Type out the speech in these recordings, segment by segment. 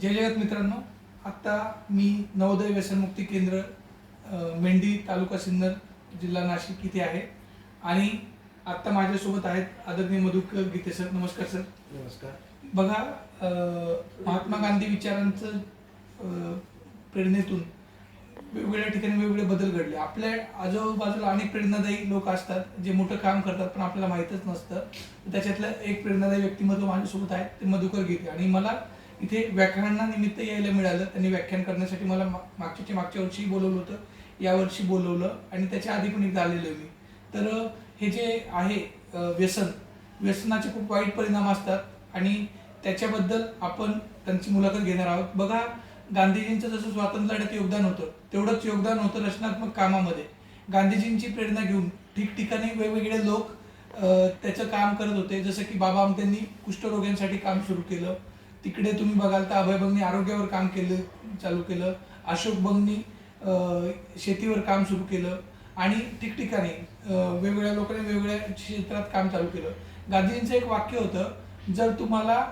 जय जगत मित्रांनो आत्ता मी नवोदय व्यसनमुक्ती केंद्र मेंढी तालुका सिन्नर जिल्हा नाशिक इथे आहे. आणि आत्ता माझ्यासोबत आहेत आदरणीय मधुकर गीते सर. नमस्कार सर. नमस्कार. बघा महात्मा गांधी विचारांचं प्रेरणेतून वेगवेगळ्या ठिकाणी वेगवेगळे बदल घडले. आपल्या आजूबाजूला अनेक प्रेरणादायी लोक असतात जे मोठं काम करतात पण आपल्याला माहीतच नसतं. त्याच्यातलं एक प्रेरणादायी व्यक्तिमत्व माझ्यासोबत आहे ते मधुकर गीते. आणि मला इथे व्याख्यानानिमित्त यायला मिळालं. त्यांनी व्याख्यान करण्यासाठी मला मागच्या मागच्या वर्षी बोलवलं होतं. यावर्षी बोलवलं आणि त्याच्या आधी पण एकदा आलेलो मी. तर हे जे आहे व्यसन व्यसनाचे खूप वाईट परिणाम असतात आणि त्याच्याबद्दल आपण त्यांची मुलाखत घेणार आहोत. बघा गांधीजींचं जसं स्वातंत्र्य लढ्यात योगदान होतं तेवढंच योगदान होतं रचनात्मक कामामध्ये. गांधीजींची प्रेरणा घेऊन ठिकठिकाणी वेगवेगळे लोक त्याचं काम करत होते. जसं की बाबा आमट्यांनी कुष्ठरोग्यांसाठी काम सुरू केलं. तिकडे तुम्ही बघाल तर अभय बंगनी आरोग्यावर काम केलं चालू केलं. अशोक बंगनी शेतीवर काम सुरू केलं. आणि ठिकठिकाणी वेगवेगळ्या लोकांनी वेगवेगळ्या क्षेत्रात काम चालू केलं. गांधीजींचं एक वाक्य होतं जर तुम्हाला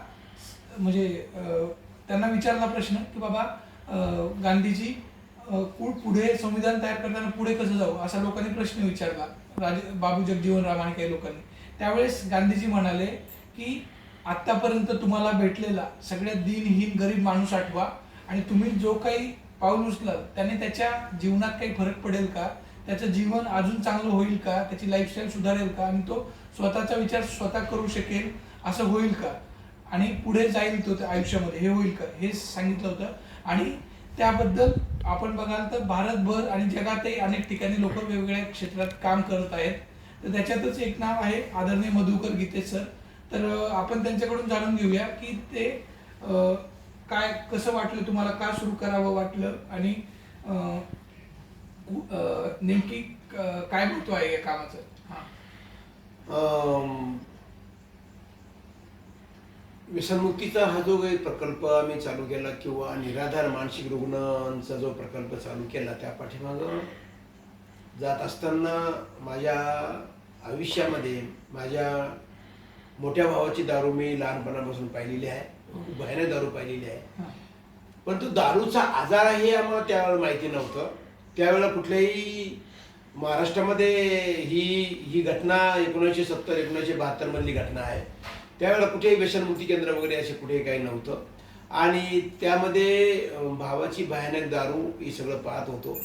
म्हणजे त्यांना विचारला प्रश्न की बाबा गांधीजी पुढे संविधान तयार करताना पुढे कसं जाऊ? असा लोकांनी प्रश्न विचारला. राजे बाबू जगजीवन राम आणि काही लोकांनी. त्यावेळेस गांधीजी म्हणाले की आतापर्यंत तुम्हाला भेटलेला सगळ्यात दिनहीन गरीब माणूस आठवा आणि तुम्ही जो काही पाऊल उचलाल त्याने त्याच्या जीवनात काही फरक पडेल का? त्याचं जीवन अजून चांगलं होईल का? त्याची लाईफस्टाईल सुधारेल का? आणि तो स्वतःचा विचार स्वतः करू शकेल असं होईल का? आणि पुढे जाईल तो त्या आयुष्यामध्ये. हे होईल का? हे सांगितलं होतं. आणि त्याबद्दल आपण बघाल तर भारतभर आणि जगातही अनेक ठिकाणी लोक वेगवेगळ्या क्षेत्रात काम करत आहेत. तर त्याच्यातच एक नाव आहे आदरणीय मधुकर गीते सर. तर आपण त्यांच्याकडून जाणून घेऊया की ते काय कसं वाटलं तुम्हाला का सुरू करावं वाटलं आणि नेमकी काय महत्त्व आहे या कामाचं? हा. व्यसनमुक्तीचा हा जो काही प्रकल्प आम्ही चालू केला किंवा निराधार मानसिक रुग्णांचा जो प्रकल्प चालू केला त्या पाठीमागं जात असताना माझ्या आयुष्यामध्ये माझ्या मोठ्या भावाची दारू मी लहानपणापासून पाहिलेली आहे. भयानक दारू पाहिलेली आहे. हा. पण तो दारूचा आजार आहे हे आम्हाला त्यावेळेला माहिती नव्हतं. त्यावेळेला कुठल्याही महाराष्ट्रामध्ये ही ही घटना एकोणीसशे सत्तर एकोणीसशे बहात्तर मधली घटना आहे. त्यावेळेला कुठेही व्यसनमुक्ती केंद्र वगैरे असे कुठे काही नव्हतं. आणि त्यामध्ये भावाची भयानक दारू हे सगळं पाहत होतो.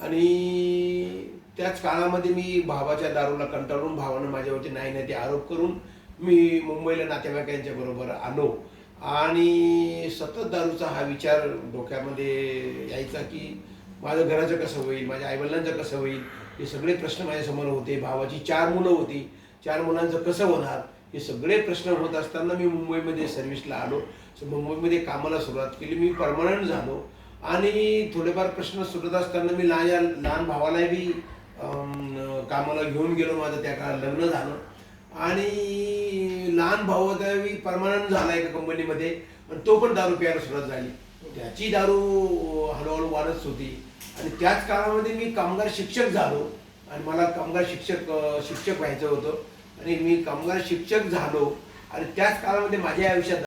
आणि त्याच काळामध्ये मी भावाच्या दारूला कंटाळून भावानं माझ्यावरती नाही नाही ते आरोप करून मी मुंबईला नातेवाईकांच्या बरोबर आलो. आणि सतत दारूचा हा विचार डोक्यामध्ये यायचा की माझं घराचं कसं होईल माझ्या आईवडिलांचं कसं होईल हे सगळे प्रश्न माझ्यासमोर होते. भावाची चार मुलं होती. चार मुलांचं कसं होणार हे सगळे प्रश्न होत असताना मी मुंबईमध्ये सर्व्हिसला आलो. मुंबईमध्ये कामाला सुरुवात केली. मी परमनंट झालो. आणि थोडेफार प्रश्न सुटत असताना मी लहान लहान भावालाही बी कामाला घेऊन गेलो. माझं त्या काळात लग्न झालं. आणि लहान भाऊ होता मी झाला एका कंपनीमध्ये आणि तो पण दारू प्यायला सुरुवात झाली. त्याची दारू हळूहळू वाढत होती. आणि त्याच काळामध्ये मी कामगार शिक्षक झालो. आणि मला कामगार शिक्षक शिक्षक व्हायचं होतं. आणि मी कामगार शिक्षक झालो. आणि त्याच काळामध्ये माझ्या आयुष्यात